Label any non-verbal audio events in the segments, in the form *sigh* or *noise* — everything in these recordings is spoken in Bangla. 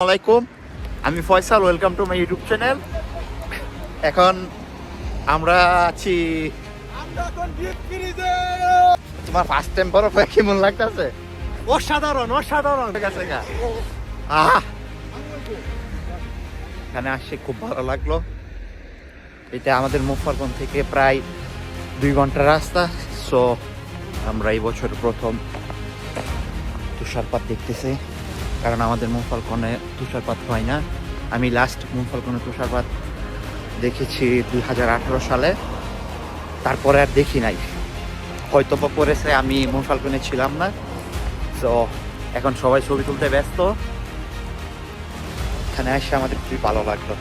আলাইকুম। আমি Faisal welcome to my YouTube channel এখন আমরা আছি তোমার ফার্স্ট টাইম বরফ কেমন লাগতেছে? অসাধারণ অসাধারণ। গা। আহ! এখানে আসছে খুব ভালো লাগল। এটা আমাদের মুফারগঞ্জ থেকে প্রায় দুই ঘণ্টার রাস্তা। সো আমরা এই বছর প্রথম তুষারপাত দেখতেছি। কারণ আমাদের মুফালকনে তুষারপাত হয় না। আমি লাস্ট মুফালকনে তুষারপাত দেখেছি দুই হাজার আঠারো সালে। তারপরে আর দেখি নাই। হয়তো বা পড়েছে আমি মুফালকনে ছিলাম না। তো এখন সবাই ছবি তুলতে ব্যস্ত। এখানে এসে আমাদের খুবই ভালো লাগল।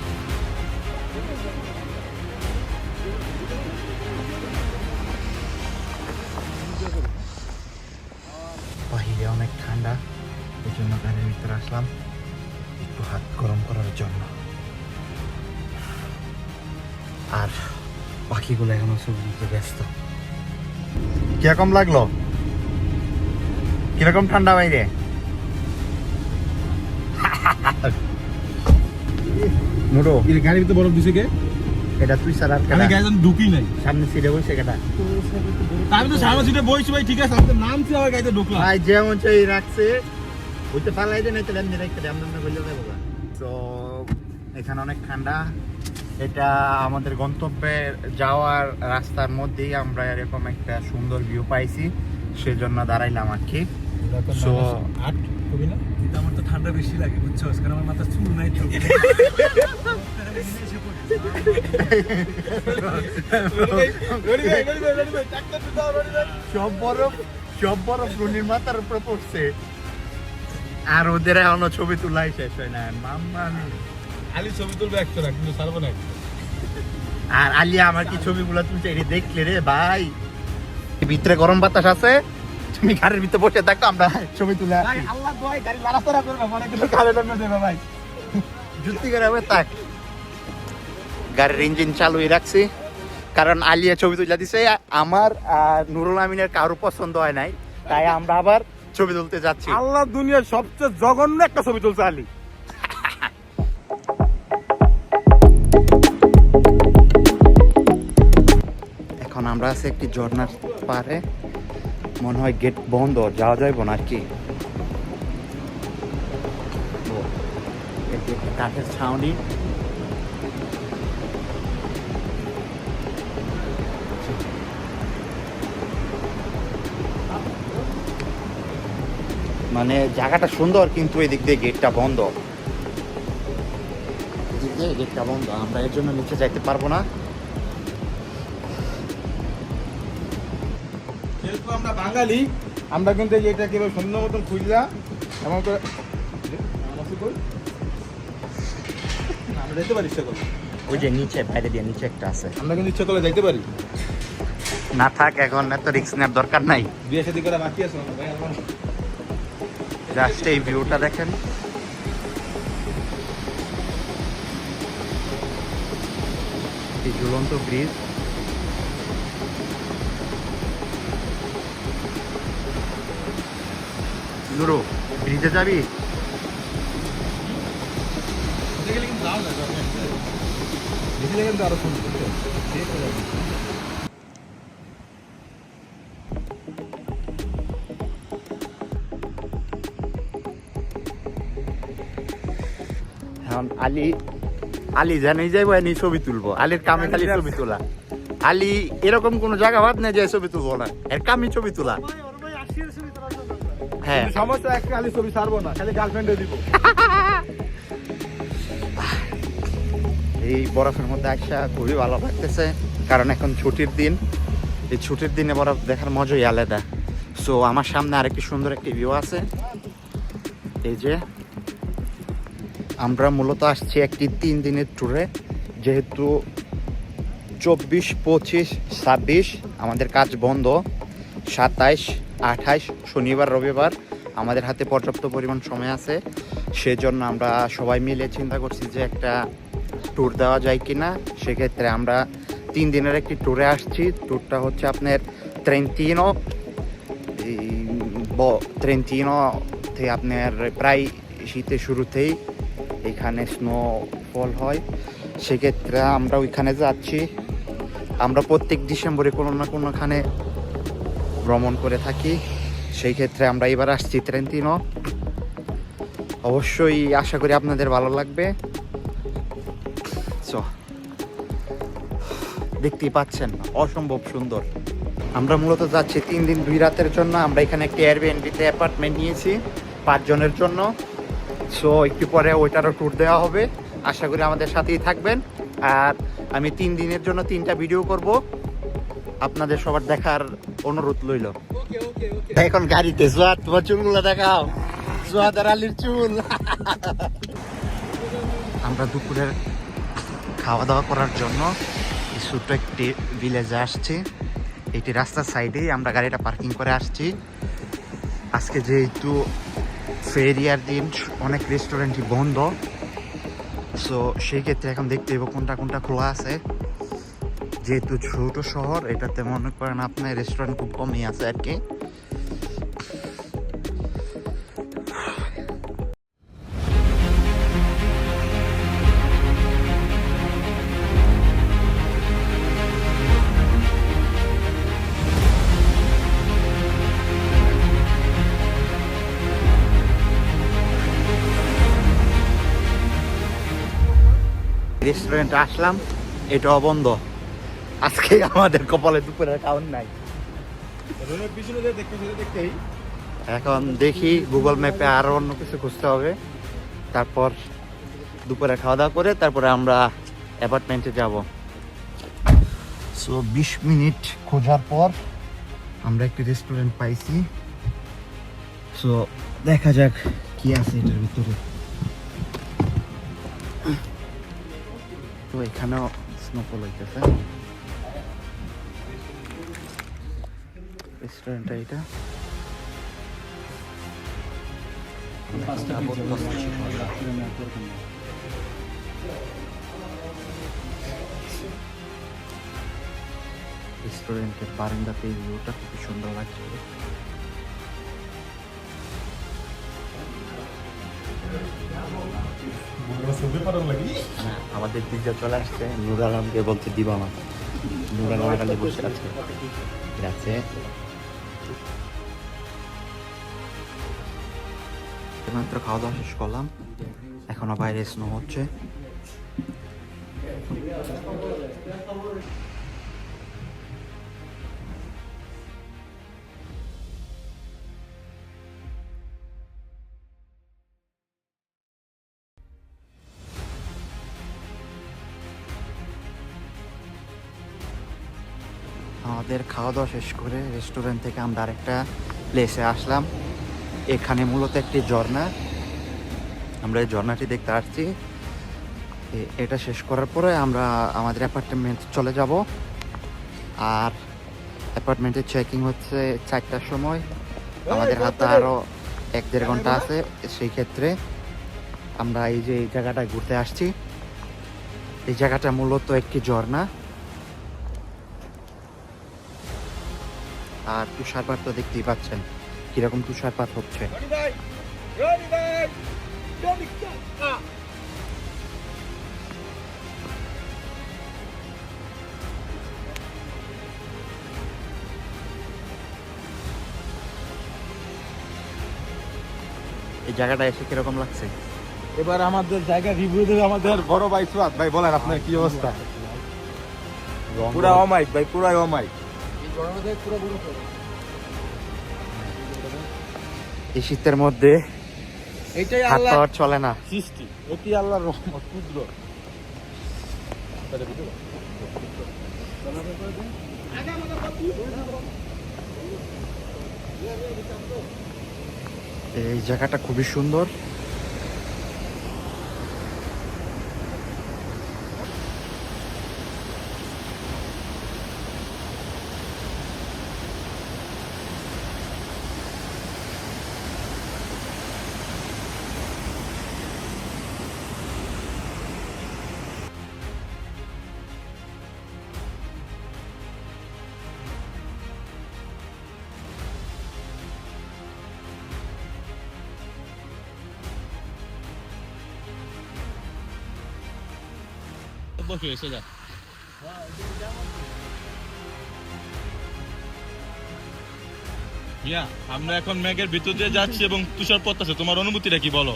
অনেক ঠান্ডা। জন্য গাড়ির ভিতরে আসলাম একটু হাত গরম করার জন্য আর পাখিগুলো এখনও ছবি ব্যস্ত কীরকম লাগল কীরকম ঠান্ডা বাইরে মুরো এর গাড়ির ভিতরে বরফ দিছে কে এটা তুই স্যার আর আমি? গাড়ি ঢুকি নাই সামনে সিটে বসে কেটা আমি তো সামনে সিটে বইছি ভাই ঠিক আছে আমি তো নামছি আবার গাড়িতে ঢুকলাম ভাই যেমন চাই রাখছে ওইটা পালাই যে তাহলে এমনি রাখতে দেয় আমরা বললে দেবো তো এখানে অনেক ঠান্ডা এটা আমাদের গন্তব্যে যাওয়ার রাস্তার মধ্যেই আমরা এরকম একটা সুন্দর ভিউ পাইছি সেজন্য দাঁড়াইলাম আর কি So- আট কবি না কিন্তু আমার তো ঠান্ডা বেশি লাগে বুঝছ কারণ আমার মাথা চুল নাই তো সব বরফ সব বরফ রুনির মাথার উপরে পড়ছে আর ওদের এখনও ছবি তোলাই শেষ হয় না। মাম্মা আলি ছবি তুলবে একশো না কিন্তু সারবো না। আর আলিয়া আমার কি ছবিগুলো তুলছে এটা দেখলে রে ভাই? ভিতরে গরম বাতাস আছে তুমি গাড়ির ভিতরে বসে থাকো আমরা ছবি তুলে আল্লাহ দোয়াই গাড়ি লাড়াচাড়া করবে মানে কিন্তু কালে নামে দেবে ভাই। করে হবে তাক। গাড়ির ইঞ্জিন চালুই রাখছি কারণ আলিয়া ছবি তুলে দিছে আমার আর নুরুল আমিনের কারও পছন্দ হয় নাই তাই আমরা আবার ছবি তুলতে যাচ্ছি। আল্লাহ দুনিয়ার সবচেয়ে জঘন্য একটা ছবি তুলছে আলি। এখন আমরা আছি একটি ঝর্ণার পারে। মনে হয় গেট বন্ধ যাওয়া যাইব না আর কি কাঠের ছাউনি। মানে জায়গাটা সুন্দর কিন্তু এদিক দিয়ে গেটটা বন্ধ। এদিক দিয়ে গেটটা বন্ধ আমরা এর জন্য নিচে যাইতে পারব না। যেহেতু আমরা বাঙালি আমরা কিন্তু এই এটা কীভাবে সুন্দর মতন খুঁজলা এমন করে আমার যেতে পারি ইচ্ছা করলে। ওই যে নিচে বাইরে দিয়ে নিচে একটা আছে। আমরা কিন্তু ইচ্ছা করলে যাইতে পারি। না থাক এখন এত রিস্ক নেওয়ার দরকার নাই। বিয়ে শাদী করা বাকি আছে। ভাই জাস্ট এই ভিউটা দেখেন। এই ঝুলন্ত ব্রিজ। নুরু ব্রিজে যাবি? কিন্তু আরও সুন্দর। আলী আলী জানি যাইবো এনি ছবি তুলবো। আলীর কামে খালি ছবি তোলা। আলী এরকম কোন জায়গা বাদ নেই যে ছবি তুলবো না। এর কামই ছবি তোলা। হ্যাঁ। সমস্যা একটা খালি ছবি ছাড়বো না খালি গার্লফ্রেন্ডে দিব। *laughs* এই বরফের মধ্যে আসা খুবই ভালো লাগতেছে কারণ এখন ছুটির দিন। এই ছুটির দিনে বরফ দেখার মজাই আলাদা। সো আমার সামনে আরেকটি সুন্দর একটি ভিউ আছে। এই যে আমরা মূলত আসছি একটি তিন দিনের ট্যুরে যেহেতু চব্বিশ, পঁচিশ, ছাব্বিশ আমাদের কাজ বন্ধ, সাতাইশ, আঠাইশ, শনিবার, রবিবার আমাদের হাতে পর্যাপ্ত পরিমাণ সময় আছে। সেজন্য আমরা সবাই মিলে চিন্তা করছি যে একটা ট্যুর দেওয়া যায় কি না সেক্ষেত্রে আমরা তিন দিনের একটি ট্যুরে আসছি। ট্যুরটা হচ্ছে আপনার ট্রেন্টিনো ট্রেন্টিনো থেকে আপনার প্রায় শীতের শুরুতেই এখানে স্নোফল হয় সেক্ষেত্রে আমরা ওইখানে যাচ্ছি। আমরা প্রত্যেক ডিসেম্বরে কোনো না কোনোখানে ভ্রমণ করে থাকি সেই ক্ষেত্রে আমরা এবার আসছি ট্রেন্টিনো অবশ্যই আশা করি আপনাদের ভালো লাগবে। So, দেখতেই পাচ্ছেন অসম্ভব সুন্দর। আমরা মূলত যাচ্ছি তিন দিন দুই রাতের জন্য। আমরা এখানে একটি এয়ারবিএনবিতে অ্যাপার্টমেন্ট নিয়েছি পাঁচজনের জন্য। সো একটু পরে ওইটারও ট্যুর দেওয়া হবে। আশা করি আমাদের সাথেই থাকবেন। আর আমি তিন দিনের জন্য তিনটা ভিডিও করব। আপনাদের সবার দেখার অনুরোধ রইল। এখন গাড়িতে সোয়াদ তোমার চুলগুলো দেখাও। সোয়াদার আলীর চুল। *laughs* আমরা দুপুরের খাওয়া দাওয়া করার জন্য ছোট্ট একটি ভিলেজে আসছি। এটি রাস্তার সাইডেই আমরা গাড়িটা পার্কিং করে আসছি। আজকে যেহেতু ফেরিয়ার দিন অনেক রেস্টুরেন্টই বন্ধ। সো সেই ক্ষেত্রে এখন দেখতে হইব কোনটা কোনটা খোলা আছে। যেহেতু ছোট শহর, এটাতে মনে করেন আপনার রেস্টুরেন্ট খুব কমই আছে আর কি। রেস্টুরেন্টে আসলাম এটাও বন্ধ আজকে আমাদের কপালে দুপুরের খাওয়ান নাই। এখন দেখি গুগল ম্যাপে আরও অন্য কিছু খুঁজতে হবে। তারপর দুপুরে খাওয়া দাওয়া করে তারপরে আমরা অ্যাপার্টমেন্টে যাব। সো বিশ মিনিট খোঁজার পর আমরা একটি রেস্টুরেন্ট পাইছি। সো দেখা যাক কি আছে এটার ভিতরে। এখানেও স্নোফল হইতেছে। রেস্টুরেন্টটা এটা রেস্টুরেন্টের বারান্দাতে ভিউটা খুবই সুন্দর লাগছে। পারো লাগি আমাদের পিজ্জা চলে আসছে নুর আলমকে বলছে দিবা মা। নুর আলম এখানে বসে আছে। আছে। মাত্র খাওয়া দাওয়া শেষ করলাম। এখনও বাইরে স্নো হচ্ছে। আমাদের খাওয়া দাওয়া শেষ করে রেস্টুরেন্ট থেকে আমরা আরেকটা প্লেসে আসলাম। এখানে মূলত একটি ঝর্ণা। আমরা এই ঝর্ণাটি দেখতে আসছি। এটা শেষ করার পরে আমরা আমাদের অ্যাপার্টমেন্ট চলে যাব। আর অ্যাপার্টমেন্টের চেকিং হচ্ছে চারটার সময়। আমাদের হাতে আরও এক দেড় ঘণ্টা আছে। সেই ক্ষেত্রে আমরা এই যে এই জায়গাটায় ঘুরতে আসছি। এই জায়গাটা মূলত একটি ঝর্ণা। আর তুষারপাত তো দেখতেই পাচ্ছেন। কীরকম তুষারপাত হচ্ছে। এই জায়গাটা এসে কীরকম লাগছে? এবার আমাদের জায়গা রিভিউ দেবে আমাদের বড় ভাই সুয়াদ ভাই বলেন আপনার কি অবস্থা? পুরা অমাইক ভাই পুরাই অমাইক এই শীতের মধ্যে আল্লাহ চলে না। সৃষ্টি। এটি আল্লাহর রহমত এই জায়গাটা খুবই সুন্দর। বসে এসে যা ইয়া আমরা এখন মেঘের ভিতর দিয়ে যাচ্ছি এবং তুষার পড়তেছে তোমার অনুভূতিটা কি বলো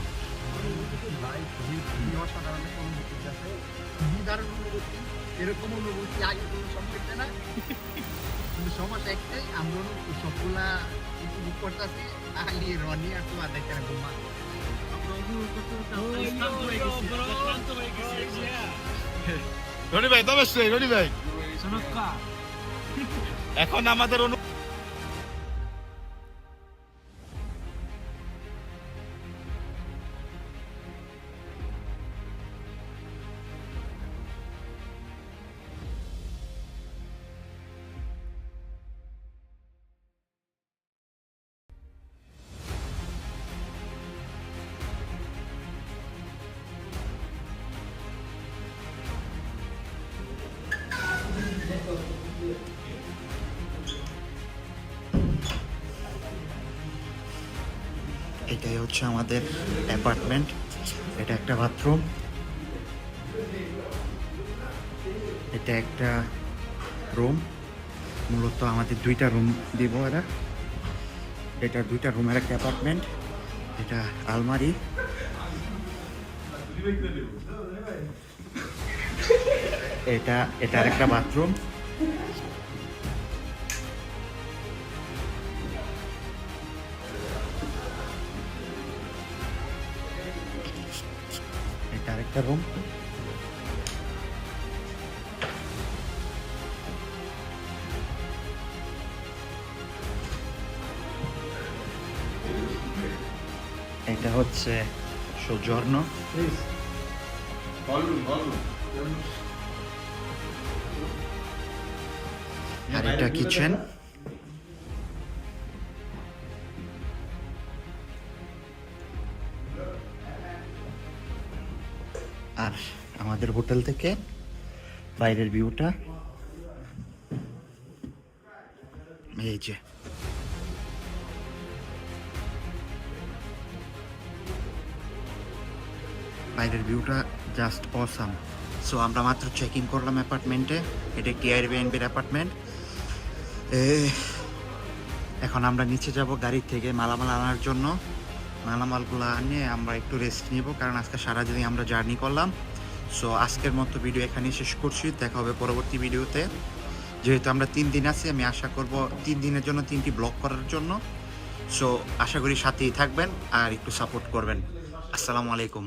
এরকম অনুভূতি আগে কোনো সম্পর্ক না কিন্তু সমস্যা একটাই আমরা সবগুলা উপভোগ করতেছি আলি রনি আর তোমার দেখে ঘুমা রনি ভাই তবে রনি ভাই এখন আমাদের অনু এটাই হচ্ছে আমাদের অ্যাপার্টমেন্ট। এটা একটা বাথরুম। এটা একটা রুম। মূলত আমাদের দুইটা রুম দিব এরা এটা দুইটা রুমের একটা অ্যাপার্টমেন্ট। এটা আলমারি। এটা, এটার একটা বাথরুম। রুম এটা হচ্ছে সৌজন্য আর এটা কিচেন আর আমাদের হোটেল থেকে বাইরের ভিউটা। এই যে। বাইরের ভিউটা জাস্ট অসাম সো আমরা মাত্র চেক ইন করলাম অ্যাপার্টমেন্টে এটা একটি এয়ারবিএনবির অ্যাপার্টমেন্ট এখন আমরা নিচে যাব গাড়ি থেকে মালামাল আনার জন্য। মালামালগুলো আনিয়ে আমরা একটু রেস্ট নেব, কারণ আজকে সারাদিনই আমরা জার্নি করলাম। সো আজকের মতো ভিডিও এখানে শেষ করছি। দেখা হবে পরবর্তী ভিডিওতে যেহেতু আমরা তিন দিন আছি, আমি আশা করব তিন দিনের জন্য তিনটি ব্লক করার জন্য। সো আশা করি সাথেই থাকবেন আর একটু সাপোর্ট করবেন। আসসালামু আলাইকুম।